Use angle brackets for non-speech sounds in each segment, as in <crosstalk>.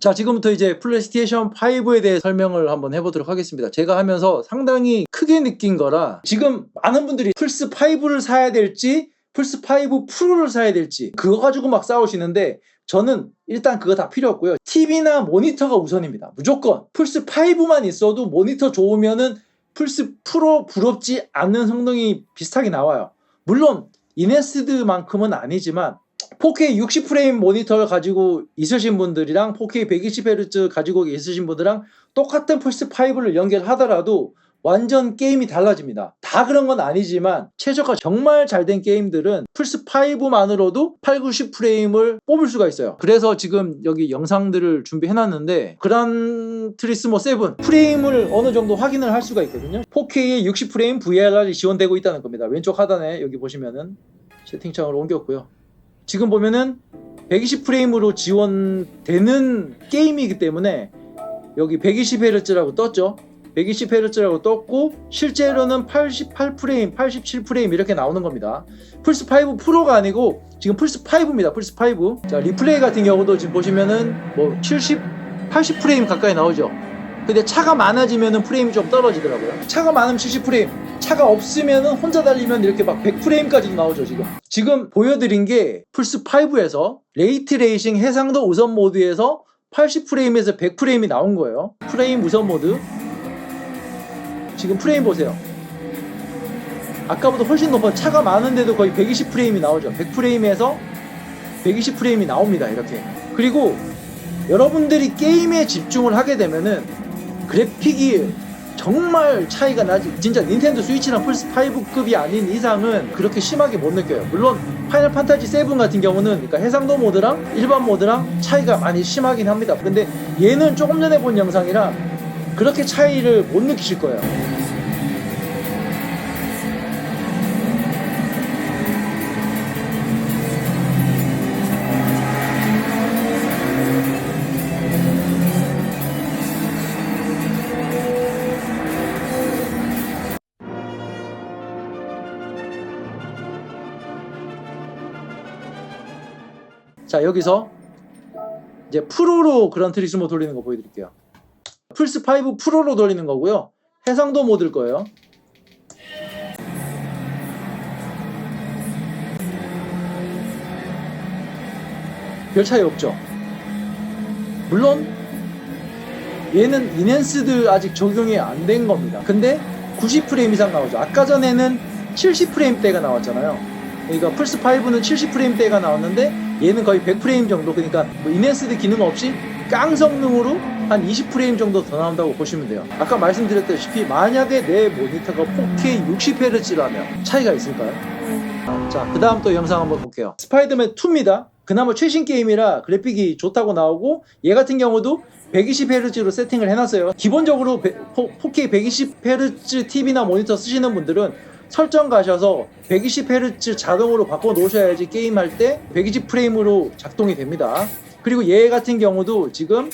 자, 지금부터 이제 플레이스테이션 5에 대해 설명을 한번 해보도록 하겠습니다. 제가 하면서 상당히 크게 느낀 거라 지금 많은 분들이 플스 5를 사야 될지 플스 5 프로를 사야 될지 그거 가지고 막 싸우시는데 저는 일단 그거 다 필요 없고요. TV나 모니터가 우선입니다. 무조건 플스 5만 있어도 모니터 좋으면은 플스 프로 부럽지 않는 성능이 비슷하게 나와요. 물론 이네스드만큼은 아니지만 4K 60프레임 모니터를 가지고 있으신 분들이랑 4K 120Hz 가지고 있으신 분들이랑 똑같은 플스 5를 연결하더라도 완전 게임이 달라집니다. 다 그런 건 아니지만 최저가 정말 잘 된 게임들은 플스 5만으로도 8, 90프레임을 뽑을 수가 있어요. 그래서 지금 여기 영상들을 준비해 놨는데 그란 트리스모 7 프레임을 어느 정도 확인을 할 수가 있거든요. 4K에 60프레임 VR이 지원되고 있다는 겁니다. 왼쪽 하단에 여기 보시면은 채팅창으로 옮겼고요. 지금 보면은 120프레임으로 지원되는 게임이기 때문에 여기 120Hz라고 떴죠. 120Hz라고 떴고 실제로는 88프레임, 87프레임 이렇게 나오는 겁니다. 플스 5 프로가 아니고 지금 플스 5입니다. 플스 5. 자, 리플레이 같은 경우도 지금 보시면은 뭐 70, 80프레임 가까이 나오죠. 근데 차가 많아지면은 프레임이 좀 떨어지더라고요. 차가 많으면 70프레임, 차가 없으면은 혼자 달리면 이렇게 막 100프레임까지도 나오죠, 지금. 지금 보여드린 게 플스 5에서 레이트 레이싱 해상도 우선 모드에서 80프레임에서 100프레임이 나온 거예요. 프레임 우선 모드. 지금 프레임 보세요. 아까보다 훨씬 높아. 차가 많은데도 거의 120프레임이 나오죠. 100프레임에서 120프레임이 나옵니다. 이렇게. 그리고 여러분들이 게임에 집중을 하게 되면은 그래픽이 정말 차이가 나지. 진짜 닌텐도 스위치랑 플스 5급이 아닌 이상은 그렇게 심하게 못 느껴요. 물론 파이널 판타지 7 같은 경우는 그러니까 해상도 모드랑 일반 모드랑 차이가 많이 심하긴 합니다. 근데 얘는 조금 전에 본 영상이라 그렇게 차이를 못 느끼실 거예요. 자 여기서 이제 프로로 그란 트리스모 돌리는 거 보여드릴게요. 플스 5 프로로 돌리는 거고요. 해상도 모드일 거예요. 별 차이 없죠. 물론 얘는 인핸스드 아직 적용이 안 된 겁니다. 근데 90프레임 이상 나오죠. 아까 전에는 70프레임대가 나왔잖아요. 그러니까 플스 5는 70프레임대가 나왔는데 얘는 거의 100프레임 정도. 그러니까 뭐 인핸스드 기능 없이 깡 성능으로 한 20프레임 정도 더 나온다고 보시면 돼요. 아까 말씀드렸다시피 만약에 내 모니터가 4K 60Hz라면 차이가 있을까요? 자, 그 다음 또 영상 한번 볼게요. 스파이더맨 2입니다. 그나마 최신 게임이라 그래픽이 좋다고 나오고 얘 같은 경우도 120Hz로 세팅을 해놨어요. 기본적으로 4K 120Hz TV나 모니터 쓰시는 분들은 설정 가셔서 120Hz 자동으로 바꿔 놓으셔야지 게임할 때 120 프레임으로 작동이 됩니다. 그리고 얘 같은 경우도 지금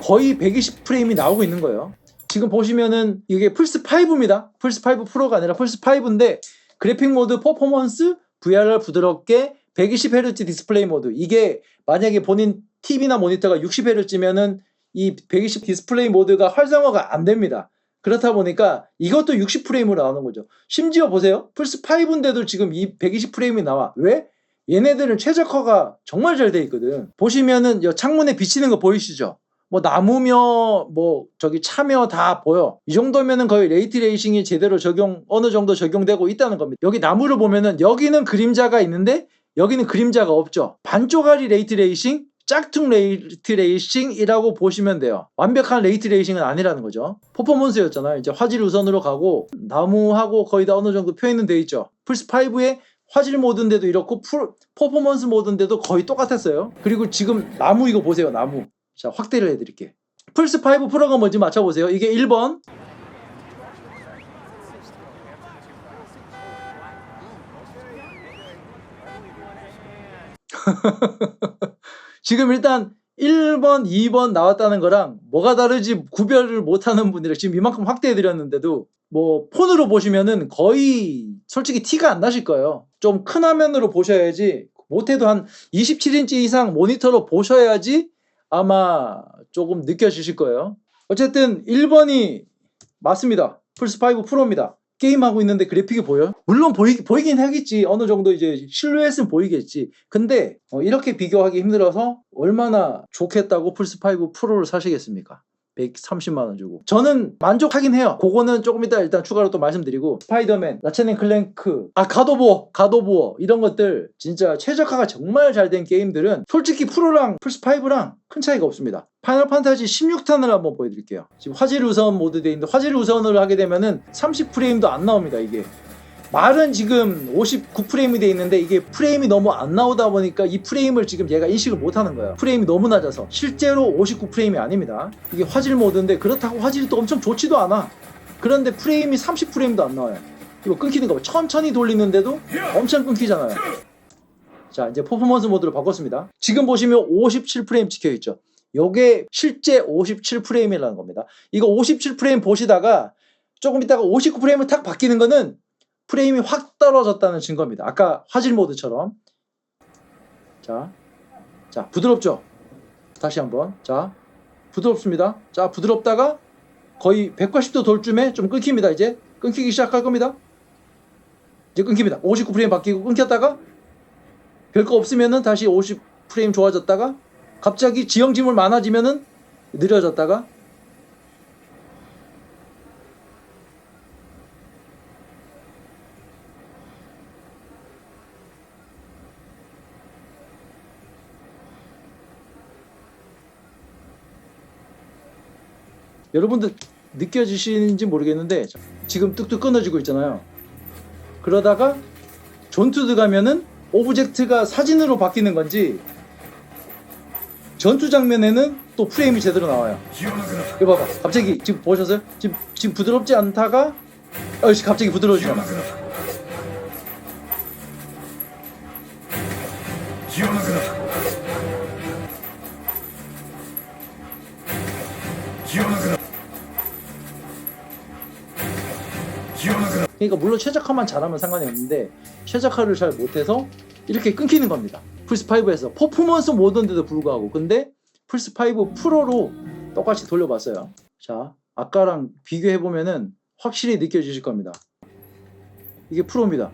거의 120 프레임이 나오고 있는 거예요. 지금 보시면은 이게 플스 5입니다. 플스 5 프로가 아니라 플스 5인데 그래픽 모드 퍼포먼스 VRR 부드럽게 120Hz 디스플레이 모드 이게 만약에 본인 TV나 모니터가 60Hz면은 이 120 디스플레이 모드가 활성화가 안 됩니다. 그렇다 보니까 이것도 60프레임으로 나오는 거죠. 심지어 보세요. 플스 5인데도 지금 이 120프레임이 나와. 왜? 얘네들은 최적화가 정말 잘 돼 있거든. 보시면은 여 창문에 비치는 거 보이시죠? 뭐 나무며 뭐 저기 차며 다 보여. 이 정도면은 거의 레이트 레이싱이 제대로 적용 어느 정도 적용되고 있다는 겁니다. 여기 나무를 보면은 여기는 그림자가 있는데 여기는 그림자가 없죠. 반쪽알이 레이트 레이싱, 짝퉁 레이트 레이싱이라고 보시면 돼요. 완벽한 레이트 레이싱은 아니라는 거죠. 퍼포먼스였잖아요. 이제 화질 우선으로 가고 나무하고 거의 다 어느 정도 표현은 돼 있죠. 플스 5에 화질 모드인데도 이렇고 풀, 퍼포먼스 모드인데도 거의 똑같았어요. 그리고 지금 나무 이거 보세요. 나무. 자, 확대를 해드릴게. 플스 5 프로가 뭔지 맞춰보세요. 이게 1번. <laughs> 지금 일단 1번, 2번 나왔다는 거랑 뭐가 다르지 구별을 못하는 분들이 지금 이만큼 확대해드렸는데도 뭐 폰으로 보시면은 거의 솔직히 티가 안 나실 거예요. 좀 큰 화면으로 보셔야지 못해도 한 27인치 이상 모니터로 보셔야지 아마 조금 느껴지실 거예요. 어쨌든 1번이 맞습니다. 플스5 프로입니다. 게임하고 있는데 그래픽이 보여요? 물론 보이, 보이긴 하겠지. 어느 정도 이제 실루엣은 보이겠지. 근데 어, 이렇게 비교하기 힘들어서 얼마나 좋겠다고 플스5 프로를 사시겠습니까? 130만 원 주고. 저는 만족하긴 해요. 그거는 조금 이따 일단 추가로 또 말씀드리고 스파이더맨, 라체넨 클랭크 아 가도보어, 가도보어 이런 것들 진짜 최적화가 정말 잘 된 게임들은 솔직히 프로랑 플스5랑 큰 차이가 없습니다. 파이널 판타지 16탄을 한번 보여드릴게요. 지금 화질 우선 모드 되어 있는데 화질 우선을 하게 되면은 30프레임도 안 나옵니다 이게 말은 지금 59프레임이 돼 있는데 이게 프레임이 너무 안 나오다 보니까 이 프레임을 지금 얘가 인식을 못 하는 거예요. 프레임이 너무 낮아서. 실제로 59프레임이 아닙니다. 이게 화질 모드인데 그렇다고 화질이 또 엄청 좋지도 않아. 그런데 프레임이 30프레임도 안 나와요. 이거 끊기는 거 봐. 천천히 돌리는데도 엄청 끊기잖아요. 자, 이제 퍼포먼스 모드로 바꿨습니다. 지금 보시면 57프레임 찍혀 있죠. 요게 실제 57프레임이라는 겁니다. 이거 57프레임 보시다가 조금 있다가 59프레임을 탁 바뀌는 거는 프레임이 확 떨어졌다는 증거입니다. 아까 화질 모드처럼. 자, 자, 부드럽죠? 다시 한번. 자, 부드럽습니다. 자, 부드럽다가 거의 180도 돌쯤에 좀 끊깁니다. 이제 끊기기 시작할 겁니다. 이제 끊깁니다. 59프레임 바뀌고 끊겼다가 별거 없으면은 다시 50프레임 좋아졌다가 갑자기 지형지물 많아지면은 느려졌다가 여러분들 느껴지시는지 모르겠는데 지금 뚝뚝 끊어지고 있잖아요. 그러다가 전투 들어가면은 오브젝트가 사진으로 바뀌는 건지 전투 장면에는 또 프레임이 제대로 나와요. 이거 봐봐. 갑자기 지금 보셨어요? 지금 지금 부드럽지 않다가 어이씨 갑자기 부드러워지잖아. 그 러니까 물론 최적화만 잘하면 상관이 없는데 최적화를 잘 못해서 이렇게 끊기는 겁니다. 플스5에서 퍼포먼스 모드인데도 불구하고 근데 플스5 프로로 똑같이 돌려봤어요. 자 아까랑 비교해 보면은 확실히 느껴지실 겁니다. 이게 프로입니다.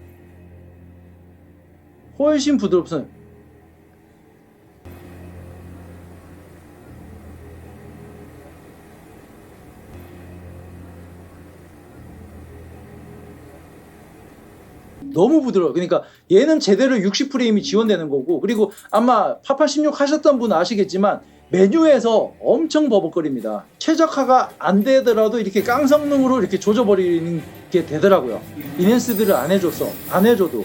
훨씬 부드럽어요. 너무 부드러워. 그러니까 얘는 제대로 60프레임이 지원되는 거고 그리고 아마 파파 16 하셨던 분 아시겠지만 메뉴에서 엄청 버벅거립니다. 최적화가 안 되더라도 이렇게 깡성능으로 이렇게 조져버리는 게 되더라고요. 이넨스들을 안 해줬어. 안 해줘도.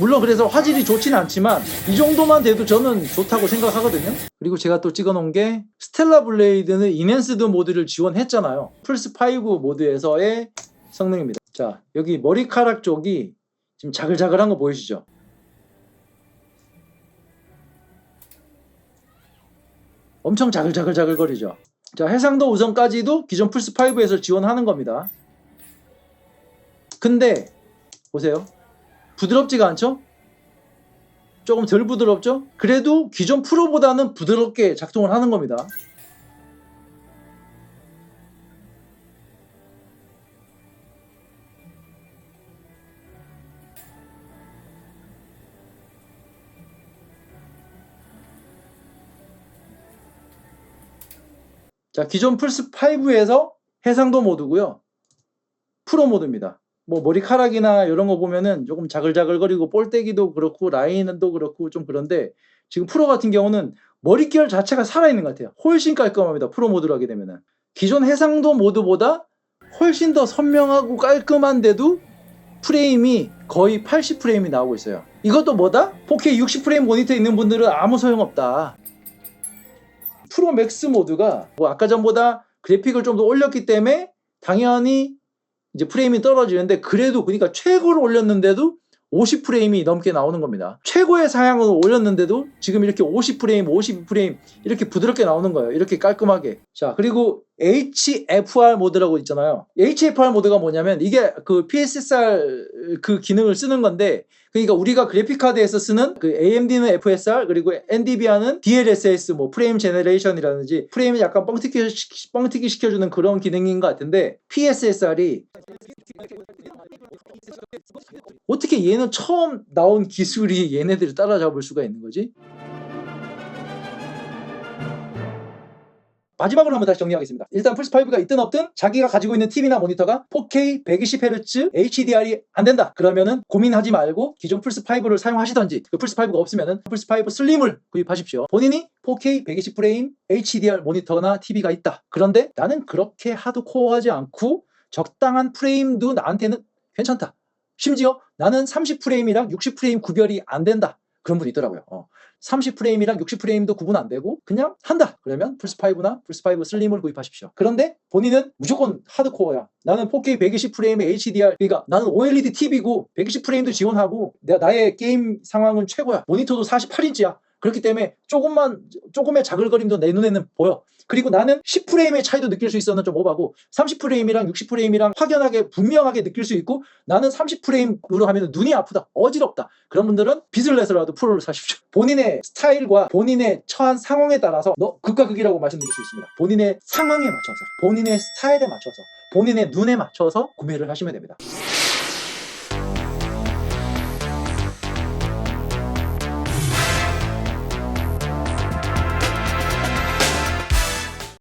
물론 그래서 화질이 좋지는 않지만 이 정도만 돼도 저는 좋다고 생각하거든요. 그리고 제가 또 찍어놓은 게 스텔라 블레이드는 이넨스드 모드를 지원했잖아요. 플스5 모드에서의 성능입니다. 자, 여기 머리카락 쪽이 지금 자글자글한 거 보이시죠? 엄청 자글자글자글거리죠. 자, 해상도 우선까지도 기존 플스5에서 지원하는 겁니다. 근데 보세요. 부드럽지가 않죠? 조금 덜 부드럽죠? 그래도 기존 프로보다는 부드럽게 작동을 하는 겁니다. 자, 기존 플스5에서 해상도 모드고요. 프로 모드입니다. 뭐 머리카락이나 이런 거 보면은 조금 자글자글거리고 볼때기도 그렇고 라인도 그렇고 좀 그런데 지금 프로 같은 경우는 머릿결 자체가 살아있는 것 같아요. 훨씬 깔끔합니다. 프로 모드로 하게 되면은. 기존 해상도 모드보다 훨씬 더 선명하고 깔끔한데도 프레임이 거의 80프레임이 나오고 있어요. 이것도 뭐다? 4K 60프레임 모니터 있는 분들은 아무 소용없다. 프로 맥스 모드가 뭐 아까 전보다 그래픽을 좀 더 올렸기 때문에 당연히 이제 프레임이 떨어지는데 그래도 그러니까 최고로 올렸는데도 50프레임이 넘게 나오는 겁니다. 최고의 사양으로 올렸는데도 지금 이렇게 50프레임, 52프레임 이렇게 부드럽게 나오는 거예요. 이렇게 깔끔하게. 자, 그리고 HFR 모드라고 있잖아요. HFR 모드가 뭐냐면 이게 그 PSSR 그 기능을 쓰는 건데 그러니까 우리가 그래픽 카드에서 쓰는 그 AMD는 FSR 그리고 NVIDIA는 DLSS 뭐 프레임 제너레이션이라든지 프레임을 약간 뻥튀기, 시- 뻥튀기 시켜주는 그런 기능인 것 같은데 PSSR이 어떻게 얘는 처음 나온 기술이 얘네들을 따라잡을 수가 있는 거지? 마지막으로 한번 다시 정리하겠습니다. 일단 플스5가 있든 없든 자기가 가지고 있는 TV나 모니터가 4K 120Hz HDR이 안 된다. 그러면은 고민하지 말고 기존 플스5를 사용하시던지 그 플스5가 없으면은 플스5 슬림을 구입하십시오. 본인이 4K 120프레임 HDR 모니터나 TV가 있다. 그런데 나는 그렇게 하드코어하지 않고 적당한 프레임도 나한테는 괜찮다. 심지어 나는 30프레임이랑 60프레임 구별이 안 된다. 그런 분이 있더라고요. 어. 30프레임이랑 60프레임도 구분 안 되고 그냥 한다. 그러면 플스5나 플스5 슬림을 구입하십시오. 그런데 본인은 무조건 하드코어야. 나는 4K 120프레임의 HDR 그러니까 나는 OLED TV고 120프레임도 지원하고 내가 나의 게임 상황은 최고야. 모니터도 48인치야. 그렇기 때문에 조금만 조금의 자글거림도 내 눈에는 보여. 그리고 나는 10프레임의 차이도 느낄 수 있어는 좀 오바고 30프레임이랑 60프레임이랑 확연하게 분명하게 느낄 수 있고 나는 30프레임으로 하면 눈이 아프다 어지럽다. 그런 분들은 빚을 내서라도 프로를 사십시오. 본인의 스타일과 본인의 처한 상황에 따라서 너 극과 극이라고 말씀드릴 수 있습니다. 본인의 상황에 맞춰서 본인의 스타일에 맞춰서 본인의 눈에 맞춰서 구매를 하시면 됩니다